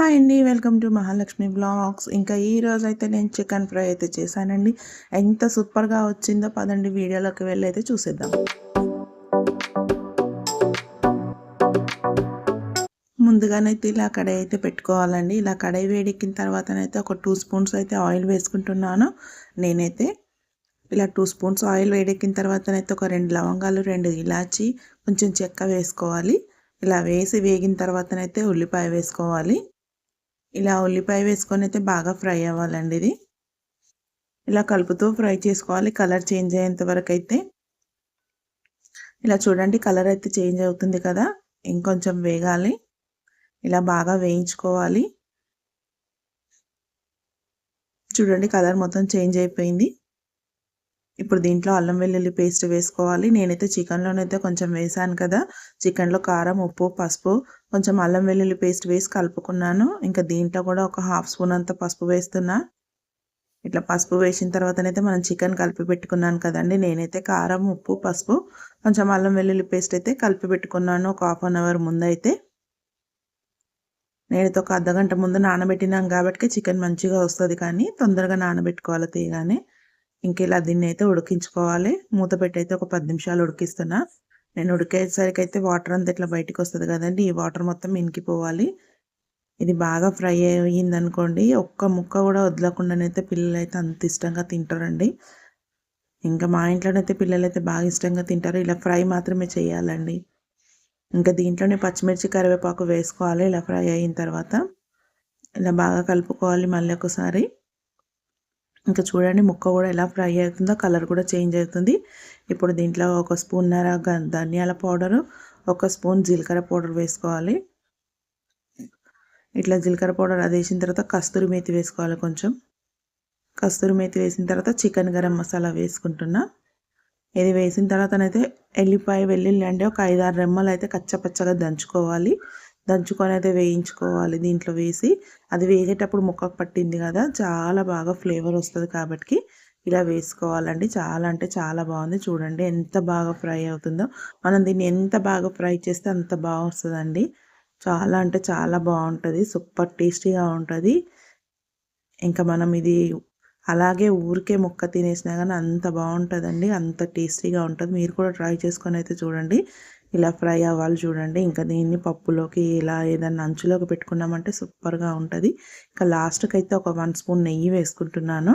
Hi అండి welcome to Mahalakshmi blogs. ఇంకా ఈ రోజు అయితే నేను చికెన్ ఫ్రై అయితే చేశానండి. ఎంత సూపర్గా వచ్చిందో పదండి వీడియోలోకి వెళ్ళి అయితే చూసేద్దాం ముందుగానైతే ఇలా కడాయి అయితే పెట్టుకోవాలండి. ఇలా కడాయి వేడెక్కిన తర్వాతనైతే ఒక టూ స్పూన్స్ అయితే ఆయిల్ వేసుకుంటున్నాను. నేనైతే ఇలా టూ స్పూన్స్ ఆయిల్ వేడెక్కిన తర్వాతనైతే ఒక రెండు లవంగాలు రెండు ఇలాచి కొంచెం చెక్క వేసుకోవాలి. ఇలా వేసి వేగిన తర్వాతనైతే ఉల్లిపాయ వేసుకోవాలి. ఇలా ఉల్లిపాయ వేసుకొని అయితే బాగా ఫ్రై అవ్వాలండి ఇది. ఇలా కలుపుతూ ఫ్రై చేసుకోవాలి. కలర్ చేంజ్ అయ్యేంత వరకు అయితే. ఇలా చూడండి కలర్ అయితే చేంజ్ అవుతుంది కదా. ఇంకొంచెం వేగాలి. ఇలా బాగా వేయించుకోవాలి. చూడండి కలర్ మొత్తం చేంజ్ అయిపోయింది. ఇప్పుడు దీంట్లో అల్లం వెల్లుల్లి పేస్ట్ వేసుకోవాలి. నేనైతే చికెన్లోనైతే కొంచెం వేసాను కదా. చికెన్లో కారం ఉప్పు పసుపు కొంచెం అల్లం వెల్లుల్లి పేస్ట్ వేసి కలుపుకున్నాను. ఇంకా దీంట్లో కూడా ఒక హాఫ్ స్పూన్ అంత పసుపు వేస్తున్నా. ఇట్లా పసుపు వేసిన తర్వాతనైతే మనం చికెన్ కలిపి పెట్టుకున్నాను కదండి. నేనైతే కారం ఉప్పు పసుపు కొంచెం అల్లం వెల్లుల్లి పేస్ట్ అయితే కలిపి పెట్టుకున్నాను ఒక హాఫ్ అన్ అవర్ ముందైతే. నేనైతే ఒక అర్ధగంట ముందు నానబెట్టినాం కాబట్టి చికెన్ మంచిగా వస్తుంది కానీ తొందరగా నానబెట్టుకోవాలి తీయగానే. ఇంక ఇలా దీన్ని అయితే ఉడికించుకోవాలి. మూత పెట్టి అయితే ఒక పది నిమిషాలు ఉడికిస్తున్నా. నేను ఉడికేసరికి అయితే వాటర్ అంతా ఇట్లా బయటకు వస్తుంది కదండి. ఈ వాటర్ మొత్తం ఇనికిపోవాలి. ఇది బాగా ఫ్రై అయ్యింది అనుకోండి ఒక్క ముక్క కూడా వదలకుండానైతే పిల్లలు అయితే అంత ఇష్టంగా తింటారండి. ఇంకా మా ఇంట్లోనైతే పిల్లలు అయితే బాగా ఇష్టంగా తింటారు. ఇలా ఫ్రై మాత్రమే చేయాలండి. ఇంకా దీంట్లోనే పచ్చిమిర్చి కరివేపాకు వేసుకోవాలి. ఇలా ఫ్రై అయిన తర్వాత ఇలా బాగా కలుపుకోవాలి మళ్ళీ ఒకసారి. ఇంకా చూడండి ముక్క కూడా ఎలా ఫ్రై అవుతుందో కలర్ కూడా చేంజ్ అవుతుంది. ఇప్పుడు దీంట్లో ఒక స్పూన్ నర ధనియాల పౌడరు ఒక స్పూన్ జీలకర్ర పౌడర్ వేసుకోవాలి. ఇట్లా జీలకర్ర పౌడర్ అది వేసిన తర్వాత కస్తూరి మేతి వేసుకోవాలి కొంచెం. కస్తూరి మేతి వేసిన తర్వాత చికెన్ గరం మసాలా వేసుకుంటున్నా. ఇది వేసిన తర్వాతనైతే ఎల్లిపాయ వెల్లుల్లి అంటే ఒక ఐదారు రెమ్మలు అయితే కచ్చపచ్చగా దంచుకోవాలి. దంచుకొని అయితే వేయించుకోవాలి దీంట్లో వేసి. అది వేగేటప్పుడు ముక్కకు పట్టింది కదా చాలా బాగా ఫ్లేవర్ వస్తుంది కాబట్టి ఇలా వేసుకోవాలండి. చాలా అంటే చాలా బాగుంది. చూడండి ఎంత బాగా ఫ్రై అవుతుందో. మనం దీన్ని ఎంత బాగా ఫ్రై చేస్తే అంత బాగా వస్తుందండి. చాలా అంటే చాలా బాగుంటుంది. సూపర్ టేస్టీగా ఉంటుంది. ఇంకా మనం ఇది అలాగే ఊరికే ముక్క తినేసినా కానీ అంత బాగుంటుందండి. అంత టేస్టీగా ఉంటుంది. మీరు కూడా ట్రై చేసుకొని అయితే చూడండి. ఇలా ఫ్రై అవ్వాలి చూడండి. ఇంకా దీన్ని పప్పులోకి ఇలా ఏదైనా అంచులోకి పెట్టుకున్నామంటే సూపర్గా ఉంటుంది. ఇంకా లాస్ట్కి అయితే ఒక వన్ స్పూన్ నెయ్యి వేసుకుంటున్నాను.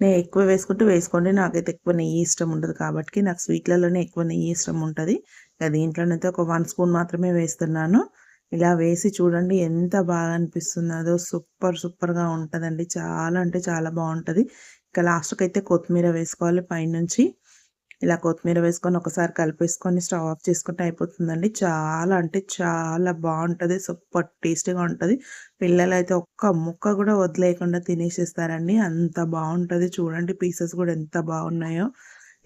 నేను ఎక్కువ వేసుకుంటూ వేసుకోండి. నాకైతే ఎక్కువ నెయ్యి ఇష్టం ఉండదు కాబట్టి నాకు స్వీట్లలోనే ఎక్కువ నెయ్యి ఇష్టం ఉంటుంది. ఇంకా దీంట్లోనైతే ఒక వన్ స్పూన్ మాత్రమే వేస్తున్నాను. ఇలా వేసి చూడండి ఎంత బాగా అనిపిస్తున్నదో సూపర్ సూపర్గా ఉంటుందండి. చాలా అంటే చాలా బాగుంటుంది. ఇక లాస్ట్కి అయితే కొత్తిమీర వేసుకోవాలి. పైనుంచి ఇలా కొత్తిమీర వేసుకొని ఒకసారి కలిపేసుకొని స్టవ్ ఆఫ్ చేసుకుంటే అయిపోతుందండి. చాలా అంటే చాలా బాగుంటుంది. సూపర్ టేస్టీగా ఉంటుంది. పిల్లలు అయితే ఒక్క ముక్క కూడా వదిలేయకుండా తినేసేస్తారండి. అంత బాగుంటుంది. చూడండి పీసెస్ కూడా ఎంత బాగున్నాయో.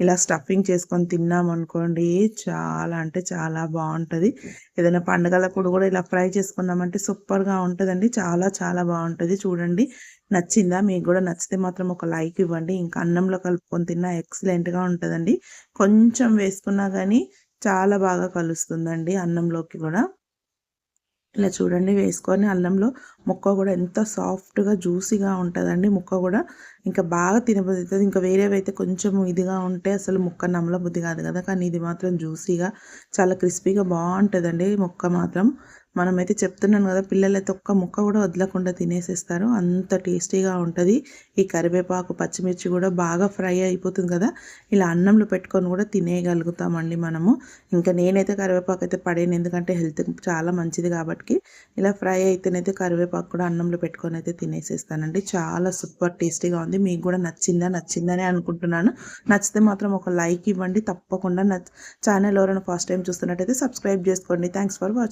ఇలా స్టఫింగ్ చేసుకొని తిన్నాం అనుకోండి చాలా అంటే చాలా బాగుంటుంది. ఏదైనా పండుగలప్పుడు కూడా ఇలా ఫ్రై చేసుకున్నామంటే సూపర్గా ఉంటుందండి. చాలా చాలా బాగుంటుంది. చూడండి నచ్చిందా? మీకు కూడా నచ్చితే మాత్రం ఒక లైక్ ఇవ్వండి. ఇంకా అన్నంలో కలుపుకొని తిన్నా ఎక్సలెంట్గా ఉంటుందండి. కొంచెం వేసుకున్నా కానీ చాలా బాగా కలుస్తుందండి అన్నంలోకి కూడా. ఇలా చూడండి వేసుకొని అల్లంలో ముక్క కూడా ఎంత సాఫ్ట్గా జ్యూసీగా ఉంటుందండి ముక్క కూడా. ఇంకా బాగా తినబుద్ది ఇంకా వేరేవి అయితే కొంచెం ఇదిగా ఉంటే అసలు ముక్క నమ్మలబుద్ధి కాదు కదా. కానీ ఇది మాత్రం జ్యూసీగా చాలా క్రిస్పీగా బాగుంటుందండి ముక్క మాత్రం. మనమైతే చెప్తున్నాను కదా పిల్లలైతే ఒక్క ముక్క కూడా వదలకుండా తినేసేస్తారు. అంత టేస్టీగా ఉంటుంది. ఈ కరివేపాకు పచ్చిమిర్చి కూడా బాగా ఫ్రై అయిపోతుంది కదా. ఇలా అన్నంలో పెట్టుకొని కూడా తినేయగలుగుతామండి మనము. ఇంకా నేనైతే కరివేపాకు అయితే పడేను ఎందుకంటే హెల్త్ చాలా మంచిది కాబట్టి. ఇలా ఫ్రై అయితేనైతే కరివేపాకు కూడా అన్నంలో పెట్టుకొని అయితే తినేసేస్తానండి. చాలా సూపర్ టేస్టీగా ఉంది. మీకు కూడా నచ్చిందా? నచ్చిందని అనుకుంటున్నాను. నచ్చితే మాత్రం ఒక లైక్ ఇవ్వండి. తప్పకుండా నచ్చ ఛానల్ ఎవరైనా ఫస్ట్ టైం చూస్తున్నట్టయితే సబ్స్క్రైబ్ చేసుకోండి. Thanks for watching